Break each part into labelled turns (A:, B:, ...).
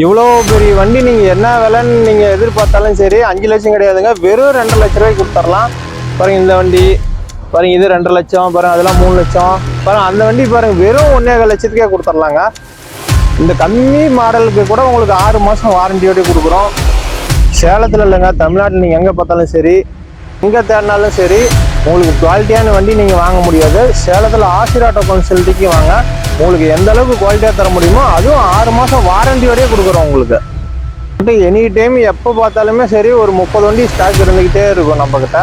A: இவ்வளோ பெரிய வண்டி நீங்கள் என்ன விலைன்னு நீங்கள் எதிர்பார்த்தாலும் சரி அஞ்சு லட்சம் கிடையாதுங்க. வெறும் ரெண்டு லட்ச ரூபாய்க்கு கொடுத்துர்லாம் பாருங்க இந்த வண்டி. பாருங்க இது ரெண்டரை லட்சம் பாருங்க அதெல்லாம் மூணு லட்சம். பாருங்க அந்த வண்டி பாருங்க வெறும் ஒன்றே லட்சத்துக்கே கொடுத்துர்லாங்க இந்த கம்மி மாடலுக்கு கூட உங்களுக்கு ஆறு மாதம் வாரண்டியோடய கொடுக்குறோம். சேலத்தில் இல்லைங்க தமிழ்நாட்டில் நீங்கள் எங்கே பார்த்தாலும் சரி எங்கே தேடினாலும் சரி உங்களுக்கு குவாலிட்டியான வண்டி நீங்கள் வாங்க முடியாது. சேலத்தில் ஆசிராட்டோ கன்சல்ட்டிக்கு வாங்க. உங்களுக்கு எந்த அளவுக்கு குவாலிட்டியாக தர முடியுமோ அதுவும் ஆறு மாதம் வாரண்டியோடய கொடுக்குறோம் உங்களுக்கு. எனி டைம் எப்போ பார்த்தாலுமே சரி ஒரு முப்பது வண்டி ஸ்டாக் இருந்துக்கிட்டே இருக்கும் நம்மக்கிட்ட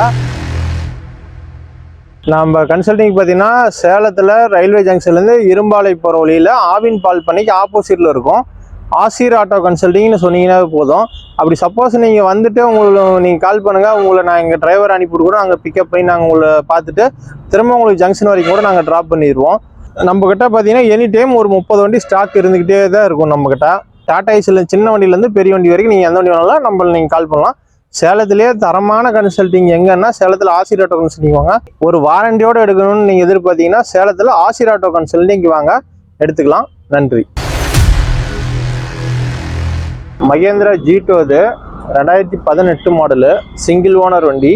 A: நம்ம கன்சல்டிங் பார்த்தீங்கன்னா சேலத்தில் ரயில்வே ஜங்ஷன்லேருந்து இரும்பாலை போகிற வழியில் ஆவின் பால் பண்ணைக்கு ஆப்போசிட்டில் இருக்கும். ஆசிர் ஆட்டோ கன்சல்டிங்னு சொன்னீங்கன்னா போதும். அப்படி சப்போஸ் நீங்கள் வந்துட்டு உங்களுக்கு நீங்கள் கால் பண்ணுங்கள் உங்களை நான் எங்கள் டிரைவர் அனுப்பி விடுறோம் அங்கே பிக்கப் பண்ணி நாங்கள் உங்களை பார்த்துட்டு திரும்ப உங்களுக்கு ஜங்ஷன் வரைக்கும் கூட நாங்கள் ட்ராப் பண்ணிடுவோம் நம்மக்கிட்ட பார்த்தீங்கன்னா எனி டைம் ஒரு முப்பது வண்டி ஸ்டாக் இருந்துக்கிட்டே தான் இருக்கும் நம்மக்கிட்ட டாடா ஏசியில் சின்ன வண்டியிலேருந்து பெரிய வண்டி வரைக்கும் நீங்கள் எந்த வண்டி வேணாலும் நம்ம நீங்கள் கால் பண்ணலாம். சேலத்திலேயே தரமான கன்சல்டிங் எங்கன்னா சேலத்தில் ஆசிர் ஆட்டோ கன்சல்டிங் வாங்க. ஒரு வாரண்டியோடு எடுக்கணும்னு நீங்கள் எதிர்பார்த்தீங்கன்னா சேலத்தில் ஆசிர் ஆட்டோ கன்சல்டிங் வாங்க. எடுத்துக்கலாம். நன்றி. மகேந்திரா ஜீட்டோ இது ரெண்டாயிரத்தி பதினெட்டு மாடலு சிங்கிள் ஓனர் வண்டி.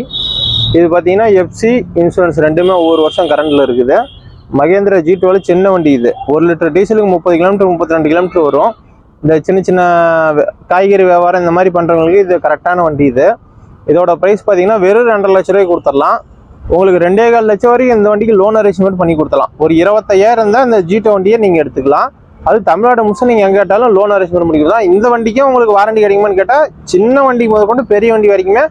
A: இது பார்த்தீங்கன்னா எஃப்சி இன்சூரன்ஸ் ரெண்டுமே ஒவ்வொரு வருஷம் கரண்டில் இருக்குது. மகேந்திரா ஜீட்டோவில் சின்ன வண்டி இது. ஒரு லிட்டர் டீசலுக்கு முப்பது கிலோமீட்டர் முப்பத்தி ரெண்டு கிலோமீட்டர் வரும். இந்த சின்ன சின்ன காய்கறி வியாபாரம் இந்த மாதிரி பண்ணுறவங்களுக்கு இது கரெக்டான வண்டி இது. இதோட ப்ரைஸ் பார்த்தீங்கன்னா வெறும் ரெண்டரை லட்ச ரூபாய்க்கு கொடுத்துடலாம். உங்களுக்கு ரெண்டே கால் லட்சம் வரைக்கும் இந்த வண்டிக்கு லோன் அரேஞ்ச்மெண்ட் பண்ணி கொடுத்துடலாம். ஒரு இருபத்தையாயிரம் தான் இந்த ஜீட்டோ வண்டியை நீங்கள் எடுத்துக்கலாம். அது தமிழ்நாடு முழுசும் நீங்கள் எங்கே கேட்டாலும் லோன் அரேஞ்ச்மெண்ட் பண்ணி தான் இந்த வண்டிக்கும் உங்களுக்கு வாரண்டி கிடைக்குமான்னு கேட்டால் சின்ன வண்டி முதல் கொண்டு பெரிய வண்டி வரைக்குமே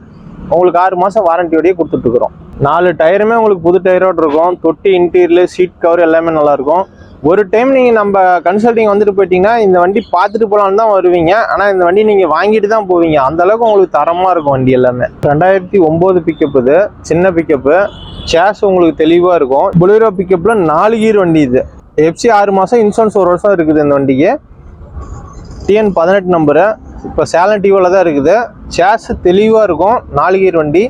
A: உங்களுக்கு ஆறு மாதம் வாரண்டியோடய கொடுத்துட்ருக்குறோம் நாலு டயருமே உங்களுக்கு புது டயரோட இருக்கும். தொட்டி இன்டீரியர் சீட் கவர் எல்லாமே நல்லாயிருக்கும் ஒரு டைம் நீங்கள் நம்ம கன்சல்டிங் வந்துட்டு போயிட்டீங்கன்னா இந்த வண்டி பார்த்துட்டு போகலான்னு தான் வருவீங்க. ஆனால் இந்த வண்டி நீங்கள் வாங்கிட்டு தான் போவீங்க. அந்தளவுக்கு உங்களுக்கு தரமாக இருக்கும் வண்டி எல்லாமே. ரெண்டாயிரத்தி ஒம்பது பிக்கப் இது. சின்ன பிக்கப்பு சேஸ் உங்களுக்கு தெளிவாக இருக்கும். புலிரோ பிக்கப்பில் நாலு கீர் வண்டி இது. எஃப்சி ஆறு மாதம் இன்சூரன்ஸ் ஒரு வருஷம் இருக்குது இந்த வண்டிக்கு. டிஎன் பதினெட்டு நம்பரு இப்போ சேலன் டிவியில் தான் இருக்குது. சேஸ் தெளிவாக இருக்கும். நாலு கீர் வண்டி.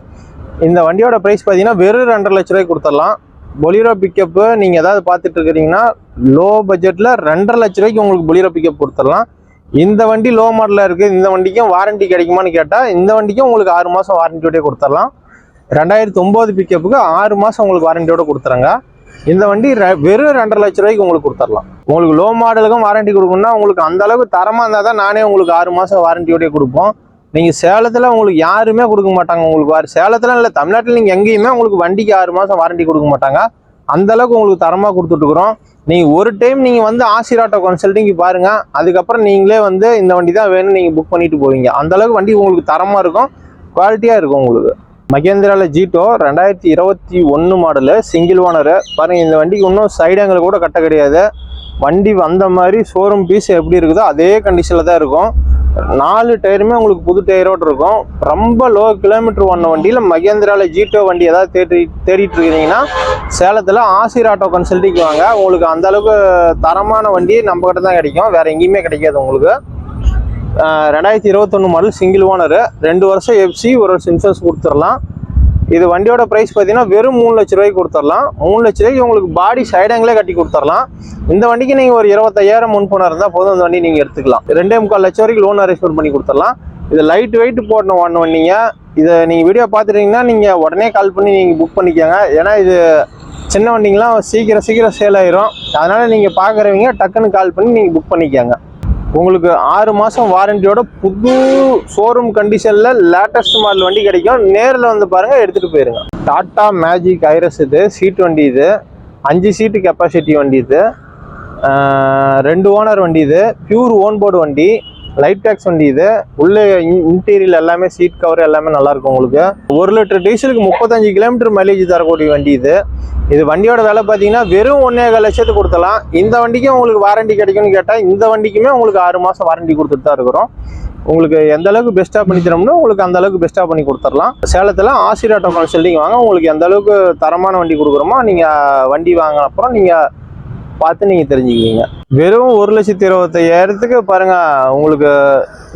A: இந்த வண்டியோட ப்ரைஸ் பார்த்தீங்கன்னா வெறும் ரெண்டரை லட்ச ரூபாய்க்கு கொடுத்துடலாம். பொலிரோ பிக்கப்பு நீங்கள் ஏதாவது பார்த்துட்டு இருக்கிறீங்கன்னா லோ பட்ஜெட்டில் ரெண்டரை லட்ச ரூபாய்க்கு உங்களுக்கு பொலிரோ பிக்கப் கொடுத்துடலாம். இந்த வண்டி லோ மாடலில் இருக்குது இந்த வண்டிக்கும் வாரண்டி கிடைக்குமான்னு கேட்டால் இந்த வண்டிக்கும் உங்களுக்கு ஆறு மாதம் வாரண்டியோடய கொடுத்துடலாம். ரெண்டாயிரத்தி ஒம்பது பிக்கப்புக்கு ஆறு மாதம் உங்களுக்கு வாரண்டியோட கொடுத்துறங்க. இந்த வண்டி ரெ- வெறும் ரெண்டரை லட்ச ரூபாய்க்கு உங்களுக்கு கொடுத்துடலாம். உங்களுக்கு லோ மாடலுக்கும் வாரண்டி கொடுக்கணும்னா உங்களுக்கு அந்த அளவுக்கு தரமாக இருந்தால் தான் நானே உங்களுக்கு ஆறு மாதம் வாரண்டியோடய கொடுப்போம். நீங்கள் சேலத்தில் உங்களுக்கு யாருமே கொடுக்க மாட்டாங்க உங்களுக்கு வார சேலத்தில் இல்லை தமிழ்நாட்டில் நீங்கள் எங்கேயுமே உங்களுக்கு வண்டிக்கு ஆறு மாதம் வாரண்டி கொடுக்க மாட்டாங்க. அந்த அளவுக்கு உங்களுக்கு தரமாக கொடுத்துட்ருக்குறோம் நீங்கள் ஒரு டைம் நீங்கள் வந்து ஆசிராட்டோ கன்சல்டிங்க்கு பாருங்கள் அதுக்கப்புறம் நீங்களே வந்து இந்த வண்டி தான் வேணும்னு நீங்கள் புக் பண்ணிட்டு போவீங்க. அந்த அளவுக்கு வண்டி உங்களுக்கு தரமாக இருக்கும் குவாலிட்டியாக இருக்கும் உங்களுக்கு. மகேந்திராவில் ஜீட்டோ ரெண்டாயிரத்தி இருபத்தி ஒன்று மாடலு சிங்கிள் ஓனரு பாருங்கள் இந்த வண்டிக்கு இன்னும் சைடங்கள் கூட கட்ட கிடையாது. வண்டி வந்த மாதிரி ஷோரூம் பீஸ் எப்படி இருக்குதோ அதே கண்டிஷனில் தான் இருக்கும். நாலு டயருமே உங்களுக்கு புது டயரோடு இருக்கும். ரொம்ப லோ கிலோமீட்டர் ஓன வண்டியில் மகேந்திராவில் ஜீட்டோ வண்டி ஏதாவது தேடி தேடிட்டு இருக்கிறீங்கன்னா சேலத்தில் ஆசிர் ஆட்டோ கன்சல்ட்டிக்கு வாங்க. உங்களுக்கு அந்தளவுக்கு தரமான வண்டி நம்மக்கிட்ட தான் கிடைக்கும். வேறு எங்கேயுமே கிடைக்காது உங்களுக்கு. ரெண்டாயிரத்தி இருபத்தொன்று மாடல் சிங்கிள் ஓனரு ரெண்டு வருஷம் எஃப்சி ஒரு வருஷம் இன்சூரன்ஸ் கொடுத்துடலாம். இது வண்டியோட ப்ரைஸ் பார்த்தீங்கன்னா வெறும் மூணு லட்ச ரூபாய்க்கு கொடுத்துடலாம். மூணு லட்ச ரூபாய்க்கு உங்களுக்கு பாடி சைடாங்களே கட்டி கொடுத்துடலாம். இந்த வண்டிக்கு நீங்கள் ஒரு இருபத்தையாயிரம் முன் பணம் இருந்தால் போதும் அந்த வண்டி நீங்கள் எடுத்துக்கலாம். ரெண்டே முக்கால் லட்சம் வரைக்கும் லோன் அரேஞ்ச்மெண்ட் பண்ணி கொடுத்துடலாம். இது லைட் வெயிட் போடணும் ஒன்று வண்டிங்க இதை நீங்கள் வீடியோ பார்த்துட்டீங்கன்னா நீங்கள் உடனே கால் பண்ணி நீங்கள் புக் பண்ணிக்கோங்க. ஏன்னா இது சின்ன வண்டிங்கெலாம் சீக்கிரம் சீக்கிரம் சேல் ஆயிரும். அதனால் நீங்கள் பார்க்குறவங்க டக்குன்னு கால் பண்ணி நீங்கள் புக் பண்ணிக்கோங்க. உங்களுக்கு ஆறு மாதம் வாரண்டியோட புது ஷோரூம் கண்டிஷனில் லேட்டஸ்ட் மாடல் வண்டி கிடைக்கும். நேரில் வந்து பாருங்கள் எடுத்துகிட்டு போயிருங்க. டாட்டா மேஜிக் ஐரஸ் இது சீட் வண்டி இது அஞ்சு சீட்டு கெப்பாசிட்டி வண்டி இது ரெண்டு ஓனர் வண்டி இது பியூர் ஓன் போர்டு வண்டி லைட் டேக்ஸ் வண்டி இது. உள்ளே இன்டீரியல் எல்லாமே சீட் கவர் எல்லாமே நல்லாயிருக்கும் உங்களுக்கு. ஒரு லிட்டர் டீசலுக்கு முப்பத்தஞ்சு கிலோமீட்டர் மைலேஜ் தரக்கூடிய வண்டி இது. இது வண்டியோட விலை பார்த்தீங்கன்னா வெறும் ஒன்றே கால் லட்சத்துக்கு கொடுத்தலாம் இந்த வண்டிக்கும் உங்களுக்கு வாரண்டி கிடைக்கும்னு கேட்டால் இந்த வண்டிக்குமே உங்களுக்கு ஆறு மாதம் வாரண்டி கொடுத்துட்டு தான் இருக்கிறோம். உங்களுக்கு எந்த அளவுக்கு பெஸ்ட்டாக பண்ணி தரோம்னா உங்களுக்கு அந்த அளவுக்கு பெஸ்ட்டாக பண்ணி கொடுத்துடலாம். சேலத்தில் ஆசிர் ஆட்டோ கன்சல்டிங் வாங்க. உங்களுக்கு எந்த அளவுக்கு தரமான வண்டி கொடுக்குறோமோ நீங்கள் வண்டி வாங்கின அப்புறம் நீங்கள் பார்த்து நீங்கள் தெரிஞ்சுக்குவீங்க வெறும் ஒரு லட்சத்தி இருபத்தையாயிரத்துக்கு பாருங்கள் உங்களுக்கு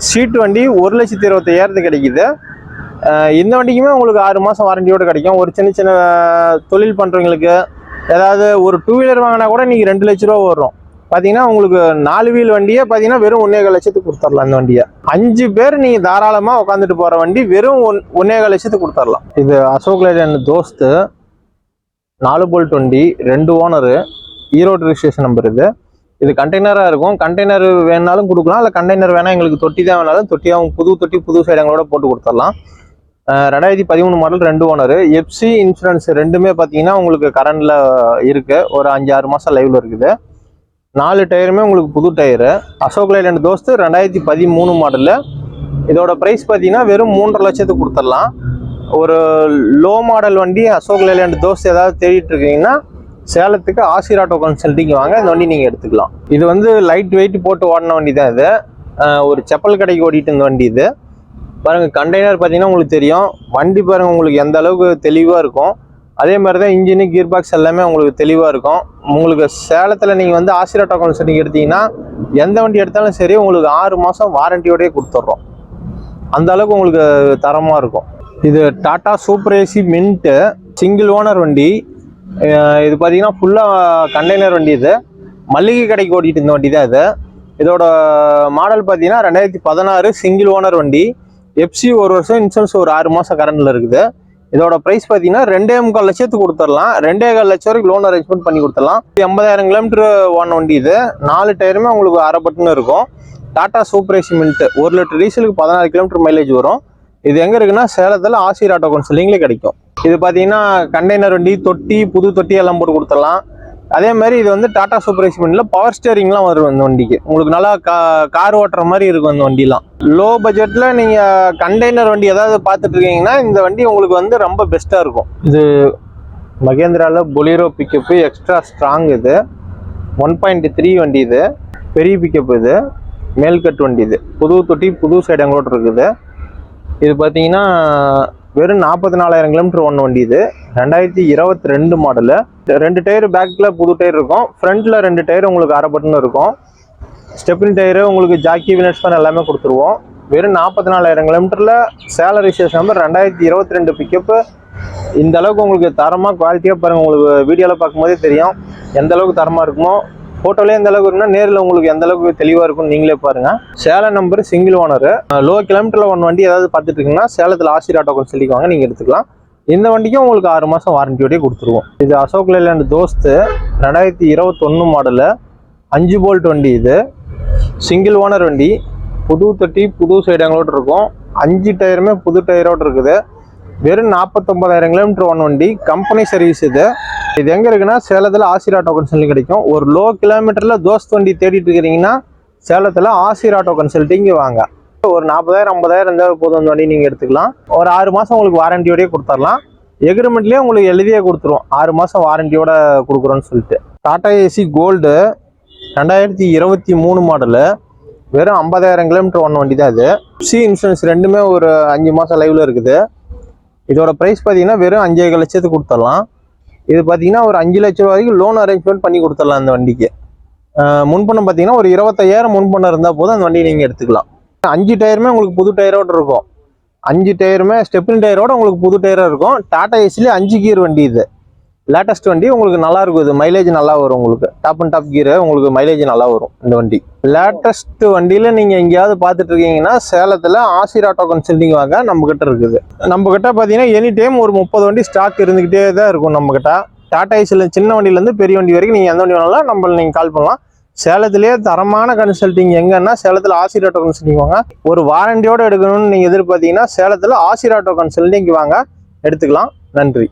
A: சீட் வண்டி ஒரு லட்சத்தி இருபத்தையாயிரத்துக்கு கிடைக்குது. இந்த வண்டிக்குமே உங்களுக்கு ஆறு மாதம் வாரண்டியோடு கிடைக்கும். ஒரு சின்ன சின்ன தொழில் பண்ணுறவங்களுக்கு ஏதாவது ஒரு டூ வீலர் வாங்கினா கூட நீங்கள் ரெண்டு லட்ச ரூபா வரும் பார்த்தீங்கன்னா உங்களுக்கு நாலு வீல் வண்டியே பார்த்தீங்கன்னா வெறும் ஒன்னேகால் லட்சத்துக்கு கொடுத்துடலாம் இந்த வண்டியை. அஞ்சு பேர் நீங்கள் தாராளமாக உட்காந்துட்டு போகிற வண்டி வெறும் ஒன் ஒன்னேகால் லட்சத்துக்கு கொடுத்துடலாம். இது அசோக் லேலண்ட் தோஸ்து. நாலு போல்ட் வண்டி ரெண்டு ஓனரு ஈரோடு ரிஜிஸ்ட்ரேஷன் நம்பர் இது. இது கண்டெய்னராக இருக்கும். கண்டெய்னர் வேணாலும் கொடுக்கலாம். இல்லை கண்டெய்னர் வேணால் எங்களுக்கு தொட்டி தான் வேணாலும் தொட்டியாகவும் புது தொட்டி புது சைடங்களோட போட்டு கொடுத்துடலாம். ரெண்டாயிரத்தி பதிமூணு மாடல் ரெண்டு ஓனர் எஃப்சி இன்சூரன்ஸ் ரெண்டுமே பார்த்தீங்கன்னா உங்களுக்கு கரண்டில் இருக்குது ஒரு அஞ்சு ஆறு மாதம் லைவில் இருக்குது. நாலு டயருமே உங்களுக்கு புது டயரு அசோக் லைலண்ட் தோஸ்து ரெண்டாயிரத்தி பதிமூணு மாடலு இதோட ப்ரைஸ் பார்த்தீங்கன்னா வெறும் மூன்றரை லட்சத்துக்கு கொடுத்துடலாம். ஒரு லோ மாடல் வண்டி அசோக் லேலேண்ட் தோஸ்து ஏதாவது தேடிட்டு இருக்கீங்கன்னா சேலத்துக்கு ஆசிராட்டோ கன்சல்டிங் வாங்க. இந்த வண்டி நீங்கள் எடுத்துக்கலாம். இது வந்து லைட் வெயிட் போட்டு ஓடின வண்டி தான் இது ஒரு செப்பல் கடைக்கு ஓடிட்டு இருந்த வண்டி இது. பாருங்கள் கண்டெய்னர் பார்த்தீங்கன்னா உங்களுக்கு தெரியும். வண்டி பாருங்கள் உங்களுக்கு எந்த அளவுக்கு தெளிவாக இருக்கும். அதே மாதிரி தான் இன்ஜினு கியர் பாக்ஸ் எல்லாமே உங்களுக்கு தெளிவாக இருக்கும். உங்களுக்கு சேலத்தில் நீங்கள் வந்து ஆசிராட்டோ கன்சல்டிங் எடுத்தீங்கன்னா எந்த வண்டி எடுத்தாலும் சரி உங்களுக்கு ஆறு மாதம் வாரண்டியோடய கொடுத்துட்றோம் அந்த அளவுக்கு உங்களுக்கு தரமாக இருக்கும். இது Tata super AC mint single owner வண்டி. இது பார்த்தீங்கன்னா ஃபுல்லாக கண்டெய்னர் வண்டி இது. மல்லிகை கடைக்கு ஓடிட்டு இருந்த வண்டி தான் இது. இதோட மாடல் பார்த்தீங்கன்னா ரெண்டாயிரத்தி பதினாறு சிங்கிள் ஓனர் வண்டி. எஃப்சி ஒரு வருஷம் இன்சூரன்ஸ் ஒரு ஆறு மாதம் கரண்டில் இருக்குது. இதோட ப்ரைஸ் பார்த்தீங்கன்னா ரெண்டே முக்கால் லட்சத்துக்கு கொடுத்துடலாம். ரெண்டே கால் லட்சம் வரைக்கும் லோன் அரேஞ்ச்மெண்ட் பண்ணி கொடுத்துடலாம். எண்பதாயிரம் கிலோமீட்டர் ஓன வண்டி இது. நாலு டயருமே உங்களுக்கு அரை பட்டுன்னு இருக்கும். டாடா சூப்பர் ஏசி ஒரு லிட்டர் டீசலுக்கு பதினாறு கிலோமீட்டர் மைலேஜ் வரும். இது எங்கே இருக்குன்னா சேலத்தில் ஆசிர் ஆட்டோ கவுன்சிலிங்லேயே கிடைக்கும். இது பார்த்தீங்கன்னா கண்டெய்னர் வண்டி தொட்டி புது தொட்டி எல்லாம் போட்டு கொடுத்துடலாம். அதே மாதிரி இது வந்து டாடா சூப்பர் ஏசி பவர் ஸ்டேரிங்லாம் வரும் அந்த வண்டிக்கு. உங்களுக்கு நல்லா கா கார் ஓட்டுற மாதிரி இருக்கும் அந்த வண்டிலாம். லோ பட்ஜெட்டில் நீங்கள் கண்டெய்னர் வண்டி ஏதாவது பார்த்துட்டு இருக்கீங்கன்னா இந்த வண்டி உங்களுக்கு வந்து ரொம்ப பெஸ்ட்டாக இருக்கும். இது மகேந்திராவில் பொலிரோ பிக்கப்பு எக்ஸ்ட்ரா ஸ்ட்ராங் இது. ஒன் பாயிண்ட் த்ரீ வண்டி இது. பெரிய பிக்கப் இது. மேல்கட் வண்டி இது. புது தொட்டி புது சைடு எங்களோட இருக்குது. இது பார்த்தீங்கன்னா வெறும் நாற்பத்தி நாலாயிரம் கிலோமீட்டர் ஒன்று வண்டி இது. ரெண்டாயிரத்தி இருபத்தி ரெண்டு மாடலு ரெண்டு டயர் பேக்கில் புது டயர் இருக்கும். ஃப்ரண்ட்டில் ரெண்டு டயர் உங்களுக்கு அரை இருக்கும். ஸ்டெப்னி டயரு உங்களுக்கு ஜாக்கி வினட்ஸ் ஃபேன் எல்லாமே கொடுத்துருவோம். வெறும் நாற்பத்தி நாலாயிரம் கிலோமீட்டரில் சேலரி ஸ்டேஷன் நம்பர் ரெண்டாயிரத்தி இருபத்தி ரெண்டு பிக்கப்பு இந்த அளவுக்கு உங்களுக்கு தரமாக குவாலிட்டியாக பாருங்கள் உங்களுக்கு வீடியோவில் பார்க்கும்போதே தெரியும். எந்த அளவுக்கு தரமாக இருக்குமோ ஃபோட்டோலேயே எந்த அளவுக்கு இருக்குன்னா நேரில் உங்களுக்கு எந்த அளவுக்கு தெளிவாக இருக்கும்னு நீங்களே பாருங்கள் Salem number single owner low கிலோமீட்டரில் ஒன் வண்டி ஏதாவது பார்த்துட்டு இருக்குன்னா சேலத்தில் ஆசிர் ஆட்டோக்கள் சொல்லிக்குவாங்க நீங்கள் எடுத்துக்கலாம். இந்த வண்டிக்கும் உங்களுக்கு ஆறு மாதம் வாரண்டியோடய கொடுத்துருவோம். இது அசோக் லேலேண்ட் தோஸ்து ரெண்டாயிரத்தி இருபத்தொன்று மாடலு அஞ்சு போல்ட் வண்டி இது. சிங்கிள் ஓனர் வண்டி. புது தொட்டி புது சைடங்களோட இருக்கும். அஞ்சு டயருமே புது டயரோட இருக்குது. வெறும் நாற்பத்தொம்பதாயிரம் கிலோமீட்டர் ஒன் வண்டி. கம்பெனி சர்வீஸ் இது. இது எங்கே இருக்குன்னா சேலத்தில் ஆசிரா டோக்கன் சொல்லி கிடைக்கும். ஒரு லோ கிலோமீட்டரில் தோஸ்த் வண்டி தேடிட்டு இருக்கிறீங்கன்னா சேலத்தில் ஆசிரா டோக்கன் சொல்லிட்டு வாங்க. ஒரு நாற்பதாயிரம் ஐம்பதாயிரம் இருந்தால் போதும் அந்த வண்டி நீங்கள் எடுத்துக்கலாம். ஒரு ஆறு மாதம் உங்களுக்கு வாரண்டியோடய கொடுத்துடலாம் எக்ரிமெண்ட்லேயே உங்களுக்கு எழுதியே கொடுத்துருவோம். ஆறு மாதம் வாரண்டியோட கொடுக்குறோன்னு சொல்லிட்டு. டாடா ஏசி கோல்டு ரெண்டாயிரத்தி இருபத்தி மூணு மாடலு வெறும் ஐம்பதாயிரம் கிலோமீட்டர் ஒன்று வண்டி தான் இது. சி இன்சூரன்ஸ் ரெண்டுமே ஒரு அஞ்சு மாதம் லைவில் இருக்குது. இதோட ப்ரைஸ் பார்த்தீங்கன்னா வெறும் அஞ்சே லட்சத்துக்கு கொடுத்துடலாம் இது பார்த்தீங்கன்னா ஒரு அஞ்சு லட்ச ரூபா வரைக்கும் லோன் அரேஞ்ச்மெண்ட் பண்ணி கொடுத்துடலாம் அந்த வண்டிக்கு. முன்பணம் பார்த்தீங்கன்னா ஒரு இருபத்தையாயிரம் முன்பணம் இருந்தால் போதும் அந்த வண்டியை நீங்கள் எடுத்துக்கலாம். அஞ்சு டயருமே உங்களுக்கு புது டயரோடு இருக்கும். அஞ்சு டயருமே ஸ்டெப்னி டயரோட உங்களுக்கு புது டயராக இருக்கும். டாடா ஏசிலே அஞ்சு கீர் வண்டி இது. லேட்டஸ்ட் வண்டி உங்களுக்கு நல்லா இருக்கும் இது மைலேஜ் நல்லா வரும் உங்களுக்கு. டாப் அண்ட் டாப் கீரை உங்களுக்கு மைலேஜ் நல்லா வரும் இந்த வண்டி. லேட்டஸ்ட் வண்டியில் நீங்கள் எங்கேயாவது பார்த்துட்டு இருக்கீங்கன்னா சேலத்தில் ஆசிர் ஆட்டோ கன்சல்டிங் வாங்க நம்ம கிட்ட இருக்குது. நம்ம கிட்ட பார்த்தீங்கன்னா எனி டைம் ஒரு முப்பது வண்டி ஸ்டாக் இருந்துகிட்டே தான் இருக்கும் நம்ம கிட்ட டாடா ஏசில சின்ன வண்டியிலேருந்து பெரிய வண்டி வரைக்கும் நீங்கள் எந்த வண்டி வேணாலும் நம்ம நீங்கள் கால் பண்ணலாம். சேலத்திலேயே தரமான கன்சல்டிங் எங்கன்னா சேலத்தில் ஆசிர் ஆட்டோ கன்சல்டிங் வாங்க. ஒரு வாரண்டியோடு எடுக்கணும்னு நீங்கள் எதிர்பார்த்தீங்கன்னா சேலத்தில் ஆசிர் ஆட்டோ கன்சல்டிங் வாங்க. எடுத்துக்கலாம். நன்றி.